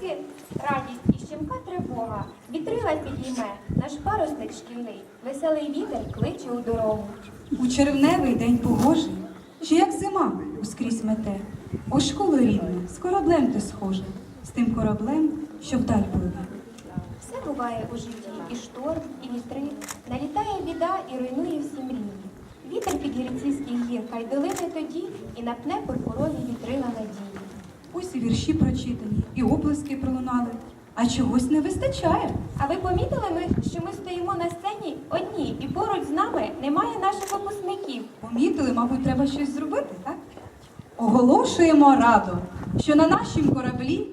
серці радість і щемка тривога. Вітрила підійме, наш парусник шкільний, веселий вітер кличе у дорогу. У червневий день погожий, чи як зима ускрізь мете. О школу рідна, з кораблем ти схожа, з тим кораблем, що вдаль пливе. Все буває у житті, і шторм, і вітри. Налітає біда і руйнує всі мрії. Вітер під грицівських гір, хай долине тоді і напне пурпурові вітрила надії. Ось і вірші прочитані, і оплески пролунали, а чогось не вистачає. А ви помітили ми, що ми стоїмо на сцені одні, і поруч з нами немає наших випускників. Помітили, мабуть, треба щось зробити, так? Оголошуємо радо, що на нашім кораблі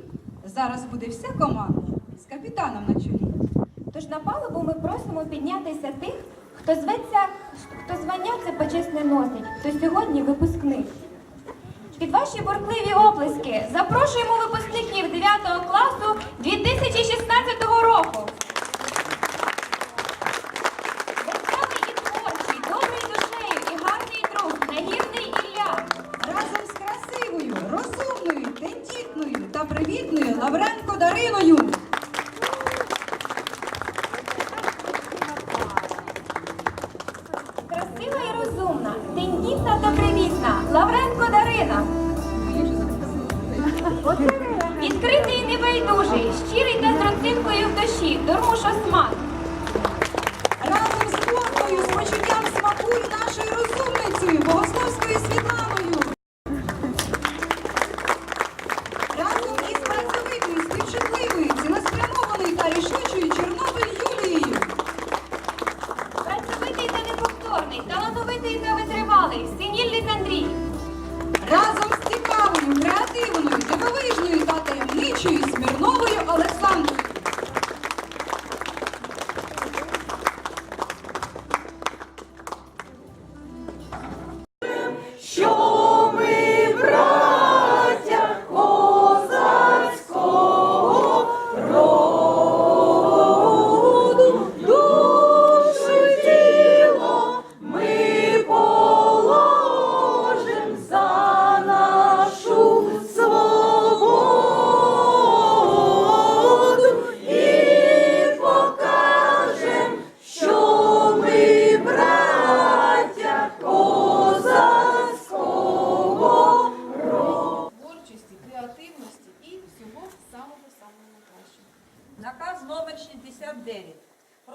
зараз буде вся команда з капітаном на чолі. Тож на палубу ми просимо піднятися тих, хто зветься, хто звання це почесне носить, хто сьогодні випускник. Під ваші боркливі оплески запрошуємо випускників 9 класу 2016 року. Веселий і творчий, добрий душею і гарний друг, нагірний Ілля. Разом з красивою, розумною, тендітною та привітною Лавренко Дариною. Красива і розумна, тендітна та привітна, Лавренко Дарина. Відкритий і небайдужий, щирий та з родзинкою в душі, Дормуш Осман. Разом з гордою, з почуттям смаку і нашою розумницею, Богословською Світланою.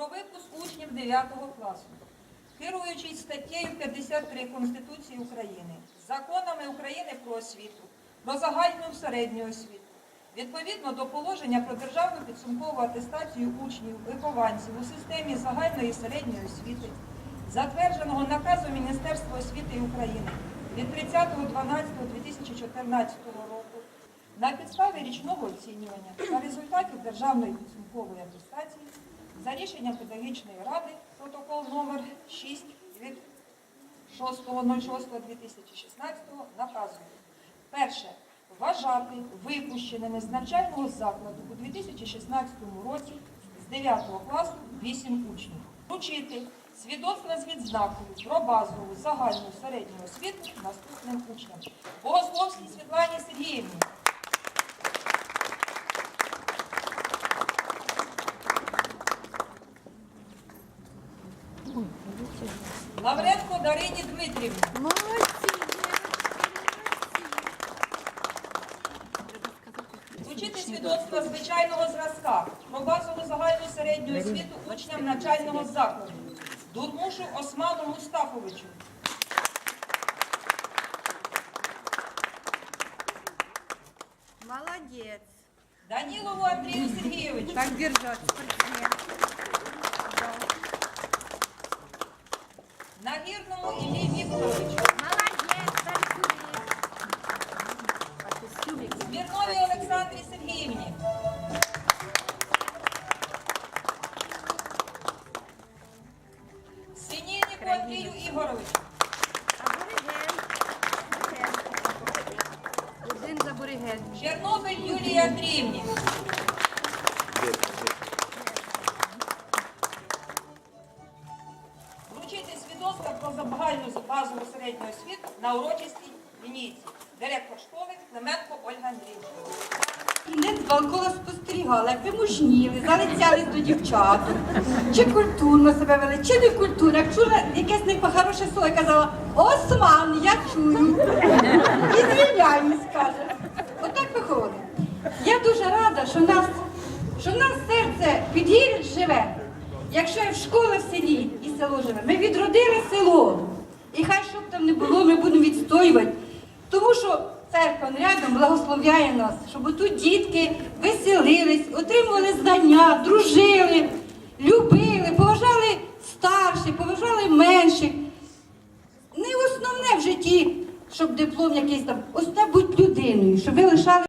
Про випуск учнів 9 класу. Керуючись статтею 53 Конституції України, законами України про освіту, про загальну середню освіту, відповідно до положення про державну підсумкову атестацію учнів, вихованців у системі загальної середньої освіти, затвердженого наказом Міністерства освіти України від 30.12.2014 року, на підставі річного оцінювання та результатів державної підсумкової атестації за рішенням педагогічної ради, протокол номер 6 від 6.06.2016 наказує. Перше. Вважати випущеними з навчального закладу у 2016 році з 9 класу 8 учнів. Вручити свідоцтво з відзнакою про базову загальну середню освіту наступним учням. Богословській Світлані Сергіївні. Лавренко Дарині Дмитрівні. Вручити свідоцтво звичайного зразка про базову загальну середню освіту учням навчального закладу. Дурмушу Осману Мустафовичу. Молодец. Данілову Андрію Сергійовичу. Так держать, спортсмен. Нагірному Іллі Вікторовичу. Молодець. Смірновій Олександрі Сергіївні. Коло спостерігала, як залицялись до дівчат. Чи культурно себе вели, чи не культурно. Як чула якесь непохороше слово, я казала, Осман, я чую. І звільняюсь, каже. Отак виходить. Я дуже рада, що в нас, що в нас серце підгір'я живе. Якщо і в школи в селі і село живе, ми відродили село. І хай що б там не було, ми будемо відстоювати. Тому що рядом благословляє нас, щоб тут дітки веселились, отримували знання, дружили, любили, поважали старших, поважали менших. Не основне в житті, щоб диплом якийсь там, основне бути людиною, щоб ви лишали.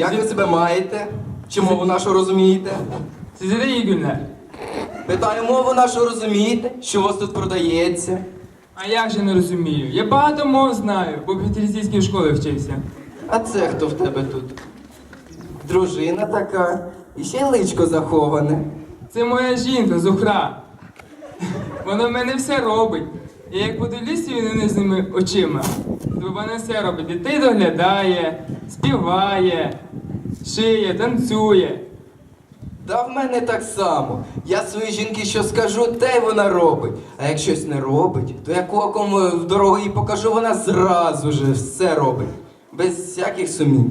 Як ви себе маєте? Чи мову нашу розумієте? Size de iyi günler. Питаю, мову нашу розумієте? Що у вас тут продається? А як же не розумію? Я багато мов знаю, бо в петрізійській школі вчився. А це хто в тебе тут? Дружина така, і ще й личко заховане. Це моя жінка, Зухра. Вона в мене все робить. І як подивлюся ними очима, то вона все робить. Дітей доглядає, співає, шиє, танцює. Та в мене так само. Я своїй жінки що скажу, те й вона робить. А як щось не робить, то я кулаком в дорогу їй покажу, вона зразу же все робить. Без всяких сумнів.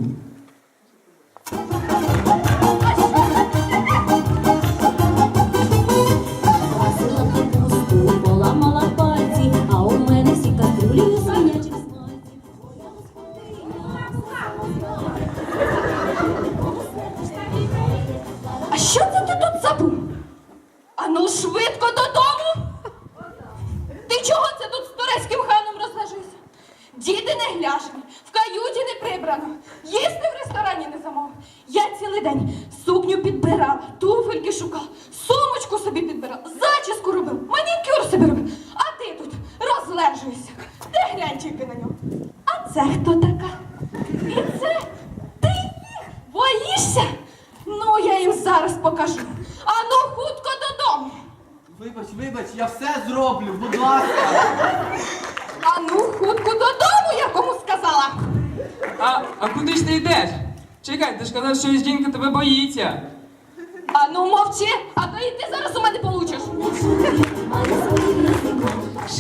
Зараз покажу. Ану, хутко додому. Вибач, вибач, я все зроблю, будь ласка. Ану, хутко додому, я кому сказала. А, а куди ж ти йдеш? Чекай, ти ж казав, що жінка тебе боїться. Ану, мовчи, а то і ти зараз у мене получиш.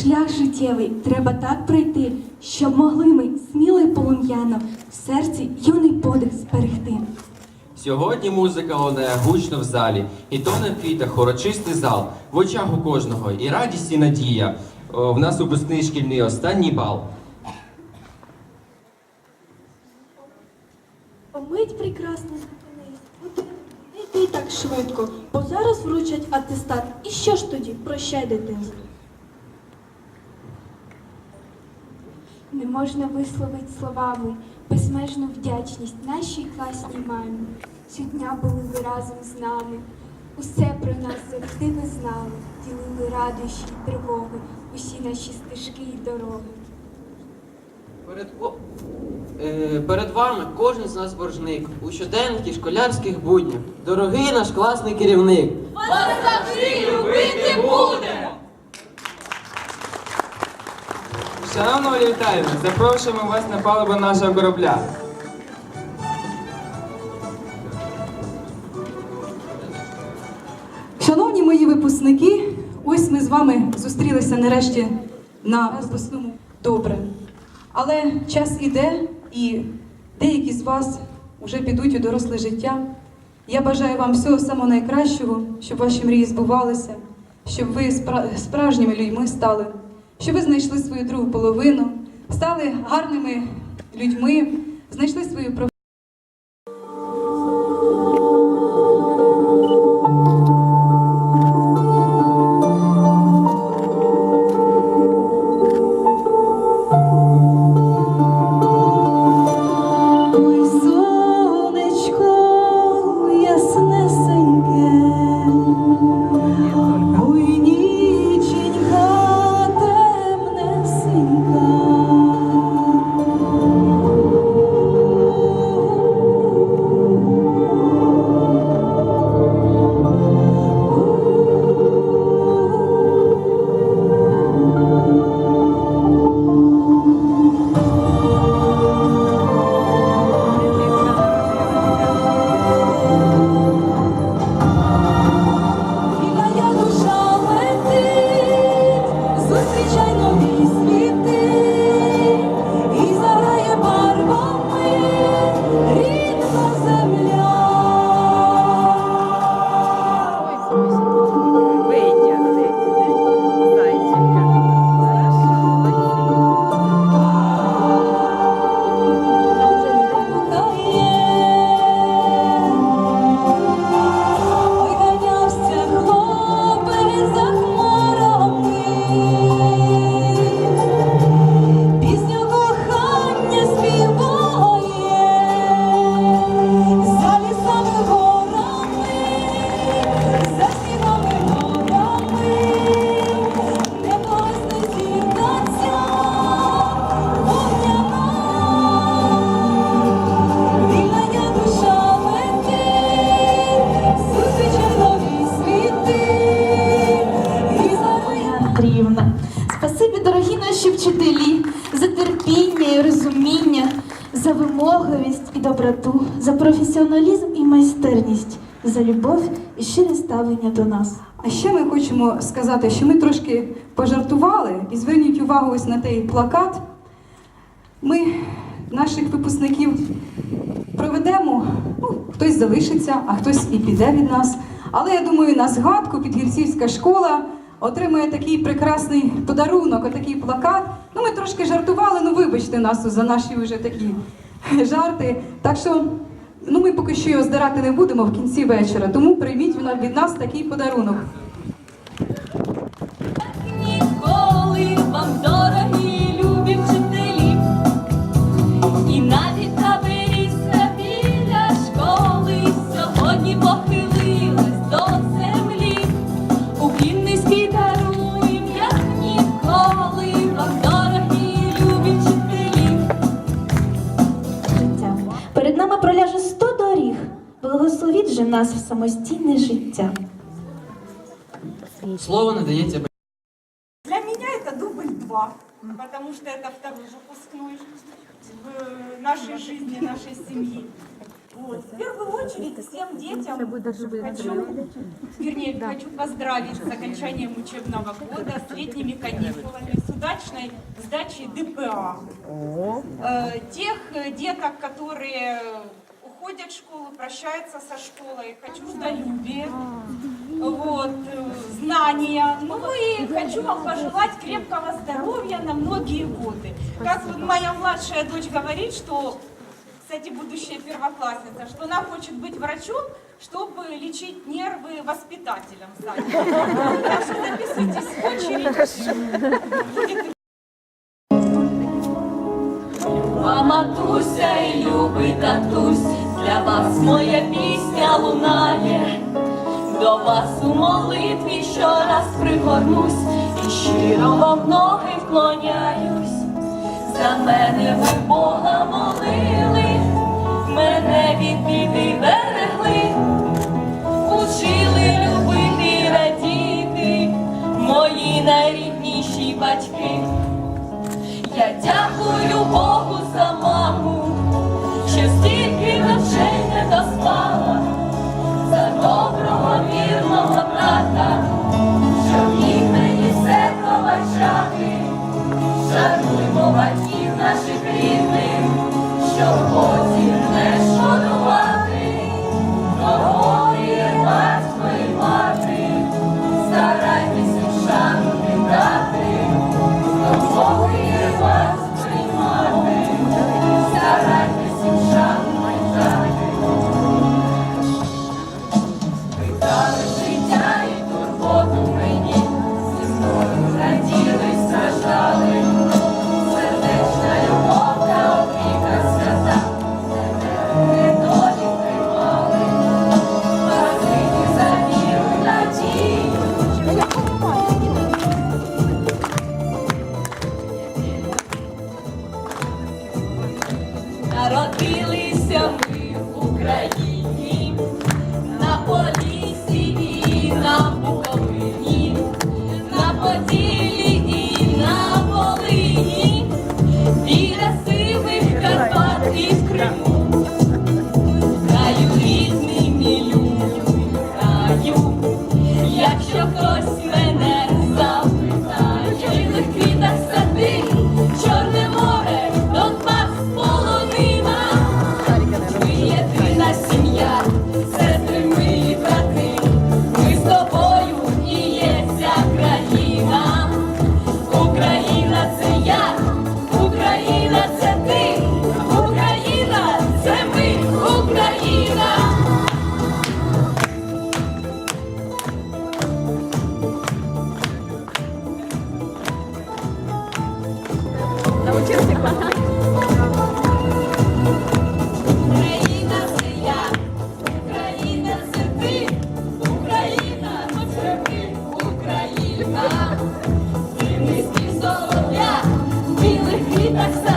Шлях життєвий треба так пройти, щоб могли ми сміло й полум'яно в серці юний подих зберегти. Сьогодні музика лунає гучно в залі, і тоне в квітах урочистий зал, в очах у кожного і радість, і надія. О, в нас випускний шкільний останній бал. Мить прекрасно зупинись. Не йди так швидко, бо зараз вручать атестат. І що ж тоді? Прощай, дитинство. Можна висловити словами безмежну вдячність нашій класній мамі. Щодня були ви разом з нами. Усе про нас завжди ви знали, ділили радощі й тривоги, усі наші стежки й дороги. Перед, о- е, перед вами кожен з нас боржник у щоденних і школярських буднях. Дорогий наш класний керівник. Шановна Оля запрошуємо вас на палубу нашого корабля. Шановні мої випускники, ось ми з вами зустрілися нарешті на випускному добре. Але час іде, і деякі з вас вже підуть у доросле життя. Я бажаю вам всього самого найкращого, щоб ваші мрії збувалися, щоб ви спра- справжніми людьми стали, щоб ви знайшли свою другу половину, стали гарними людьми, знайшли свою професію. За любов і щире ставлення до нас. А ще ми хочемо сказати, що ми трошки пожартували і зверніть увагу ось на той плакат. Ми наших випускників проведемо, ну, хтось залишиться, а хтось і піде від нас. Але я думаю, на згадку Підгірцівська школа отримає такий прекрасний подарунок, отакий плакат. Ну, ми трошки жартували, ну вибачте нас за наші вже такі жарти. Так що ну, ми поки що його здирати не будемо в кінці вечора, тому прийміть від нас такий подарунок. Нас в самостійне життя. Слово надається Для меня это дубль два, потому что это второй выпускной в э, нашей жизни, нашей семьи. Вот. В первую очередь всем детям хочу, вернее, хочу поздравить с окончанием учебного года, с летними каникулами, с удачной сдачей ДПА. Э, Тех э, деток, которые уходят в школу, прощаются со школой, хочу ждолюбие, вот, э, знания. Ну и хочу вам пожелать крепкого здоровья на многие годы. Как вот моя младшая дочь говорит, что, кстати, будущая первоклассница, что она хочет быть врачом, чтобы лечить нервы воспитателям. Так что записывайтесь в очередь. Будет Мама Туся і любий татусь, для вас моя пісня лунає, до вас у молитві щораз пригорнусь і щиро вам ноги вклоняюсь. За мене ви Бога молили, мене від біди берегли, учили любити радіти, мої найрідніші батьки. Я дякую Let's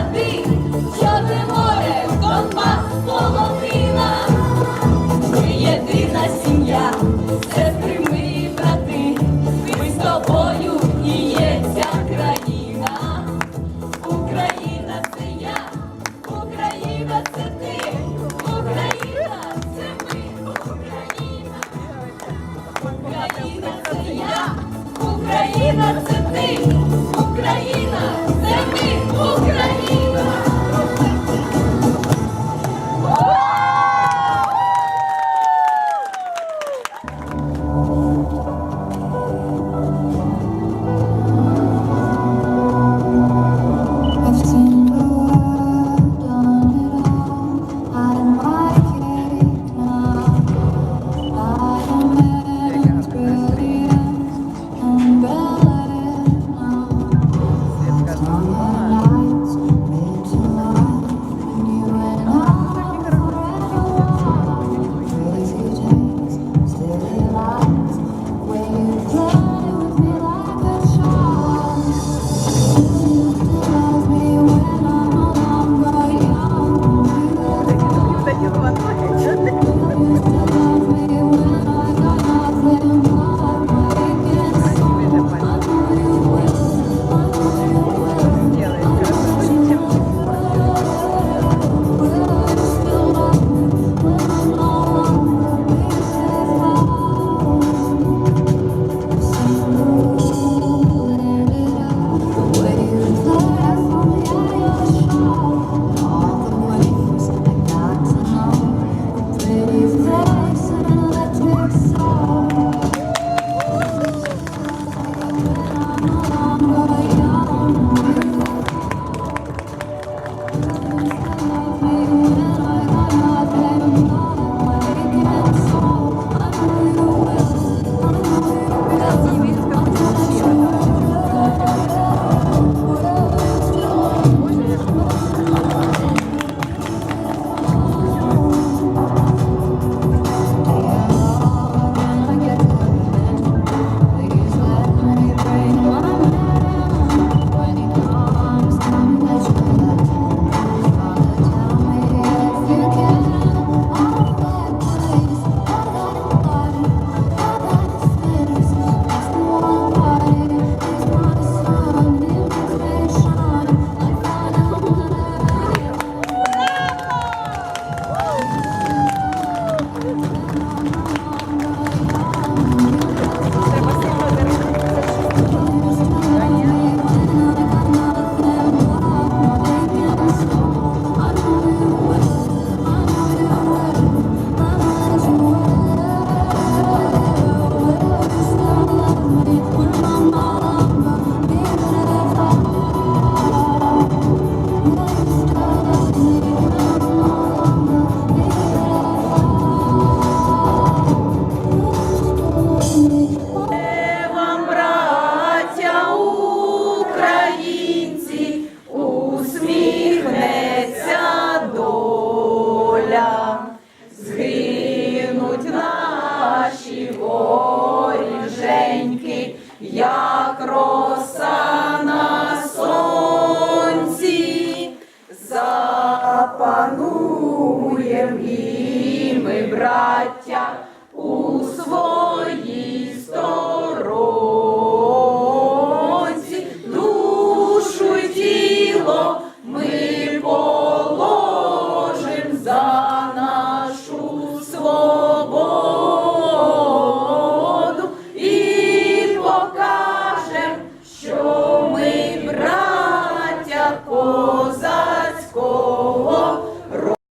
Боженьки, як ро.